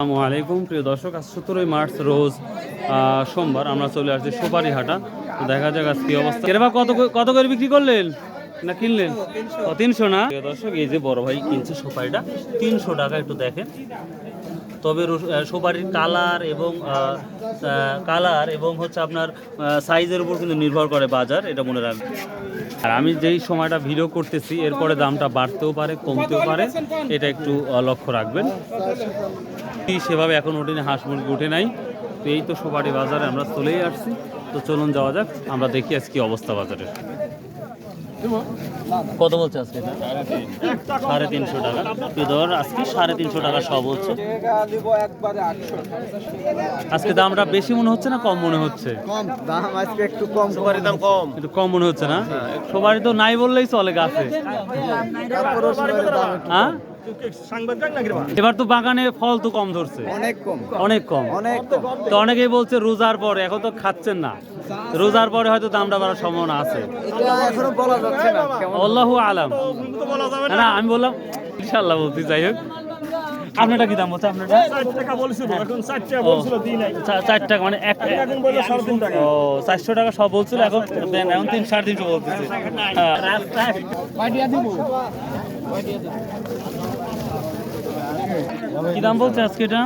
আসসালামু আলাইকুম। প্রিয় দর্শক আজ সতেরোই মার্চ রোজ আহ, সোমবার আমরা চলে আসছি সুপারি হাটা দেখা যাক আজ কি অবস্থা। কেরবা কত কত করে বিক্রি করলেন? না কিনলেন? তিনশো না? প্রিয় দর্শক এই যে বড় ভাই কিনছে সুপারিটা তিনশো টাকা একটু দেখেন। তবে সুপারির কালার এবং কালার এবং হচ্ছে আপনার সাইজের উপর কিন্তু নির্ভর করে বাজার, এটা মনে রাখবেন। আর আমি যেই সময়টা ভিডিও করতেছি, এরপরে দামটা বাড়তেও পারে, কমতেও পারে, এটা একটু লক্ষ্য রাখবেন। সেভাবে এখন ওঠেনি, হাঁস মুরগি উঠে নাই, তো এই তো সুপারি বাজারে আমরা চলেই আসছি। তো চলুন যাওয়া যাক, আমরা দেখি আজ কি অবস্থা বাজারের। কত বলছে আজকে? এটা সাড়ে তিনশো টাকা। তুই ধর আজকে সাড়ে তিনশো টাকা সব হচ্ছে। আজকে দামটা বেশি মনে হচ্ছে না কম মনে হচ্ছে? কম দাম আজকে একটু কম। দাম কম। একটু কম মনে হচ্ছে না? সবারই তো নাই বললেই চলে গাছে। হ্যাঁ? এবার তো বাগানে ফল তো কম ধরছে। অনেক কম। অনেক কম। অনেক তো অনেকেই বলছে রোজার পরে এখন তো খাচ্ছেন না। রোজার পরে হয়তো দামটা বাড়ার সম্ভাবনা আছে। এখনও বলা যাচ্ছে না। আল্লাহু আলাম। না আমি বললাম ইনশাল্লাহ বলতে যাই হোক। আপনারটা কি দাম বলছে আপনারটা? ষাট টাকা বলছিল এখন ষাট টাকা বলছিল দিই নাই চা- চার টাকা মানে এক এখন বলল সাড়ে তিন টাকা। ও চারশো টাকা সব বলছিল এখন দেন এখন তিন সাড়ে তিনশো বলতেছে। হ্যাঁ। কি দাম বলছে আজকে এটা?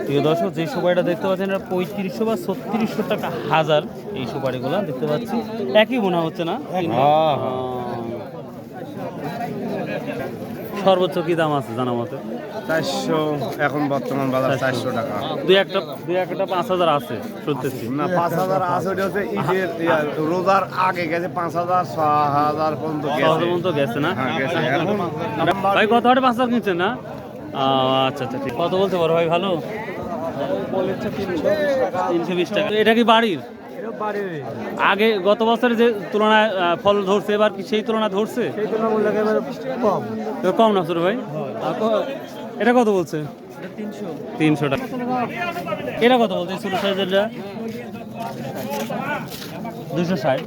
প্রিয় দর্শক যে সুপারিটা দেখতে পাচ্ছেন এটা পঁয়ত্রিশশো বা ছত্রিশশো টাকা হাজার এই সুপারিগুলো দেখতে পাচ্ছি। একই মনে হচ্ছে না? আহ। সর্বোচ্চ কি দাম আছে জানা মতে? চারশো এখন বর্তমান বাজার চারশো। টাকা। দুই একটা দুই একটা পাঁচ হাজার আছে শুনতেছি। না পাঁচ হাজার আছে ওটা হচ্ছে ঈদের রোজার আগে গেছে পাঁচ হাজার ছ হাজার পর্যন্ত গেছে। সহজ তো গেছে না? হ্যাঁ গেছে এখন ভাই কত হাটে পাঁচ হাজার কিনছেন না? আচ্ছা আচ্ছা ঠিক। কত বলতে পারো ভাই ভালো? তিনশো বিশ টাকা। এটা কি বাড়ির? আগে গত বছরের যে তুলনায় ফল ধরছে এবার কি সেই তুলনায় ধরছে? কম। কম না ছোট ভাই? আর ক- এটা কত বলছে? তিনশো। টাকা এটা কত বলছে ছোট সাইজেরটা? দুশো ষাট।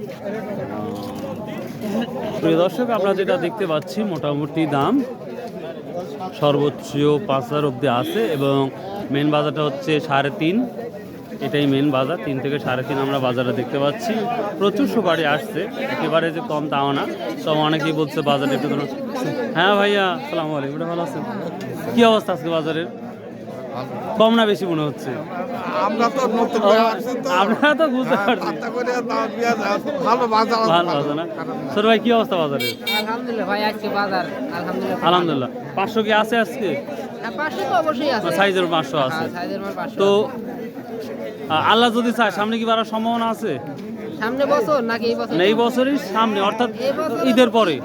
প্রিয় দর্শক, আমরা যেটা দেখতে পাচ্ছি, মোটামুটি দাম সর্বোচ্চ পাঁচ হাজার অবধি আছে এবং মেন বাজারটা হচ্ছে সাড়ে তিন। এটাই মেন বাজার। তিন থেকে সাড়ে তিন আমরা বাজারে দেখতে পাচ্ছি। প্রচুর সুপারি আসছে। একেবারে যে কম তাও না। তবে অনেকেই বলছে বাজারে একটু ধরুন হ্যাঁ ভাইয়া সালাম আলাইকুম। ভালো আছেন? কি অবস্থা আজকে বাজারের? কম না বেশি মনে হচ্ছে? আমরা তো নতুন আপনারা তো। বুঝতে পারছেন ভালো বাজার ভালো না? ভাই কি অবস্থা বাজারের আলহামদুলিল্লাহ ভাই আজকে বাজার। আলহামদুলিল্লাহ। আলহামদুলিল্লাহ। পাঁচশো কি আছে আজকে? হ্যাঁ, পাঁচশো তো অবশ্যই আছে। সাইজের পাঁচশো আছে। হ্যাঁ, সাইজের মাল পাঁচশো তো আছে। আ- আল্লাহ যদি চায় সামনে কি বাড়ার সম্ভাবনা আছে? সামনে বছর নাকি এই বছর? এই বছরই সামনে অর্থাৎ ঈদের পরে।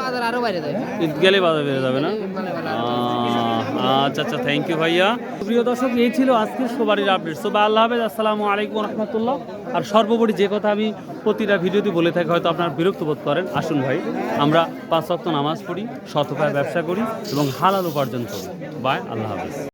বাজার আরও বাইরে যাবে। ঈদ গেলে বাজার বেড়ে যাবে না? আচ্ছা আচ্ছা থ্যাংক ইউ ভাইয়া। প্রিয় দর্শক এই ছিল আজকের সবারই আপডেট সো আল্লাহ হাফেজ আসসালামু আলাইকুম রহমতুল্লাহ আর সর্বোপরি যে কথা আমি প্রতিটা ভিডিওতে বলে থাকি হয়তো আপনারা বিরক্ত বোধ করেন। আসুন ভাই আমরা পাঁচ ওয়াক্ত নামাজ পড়ি শতকায় ব্যবসা করি এবং হালাল উপার্জন করি। বাই আল্লাহ হাফেজ।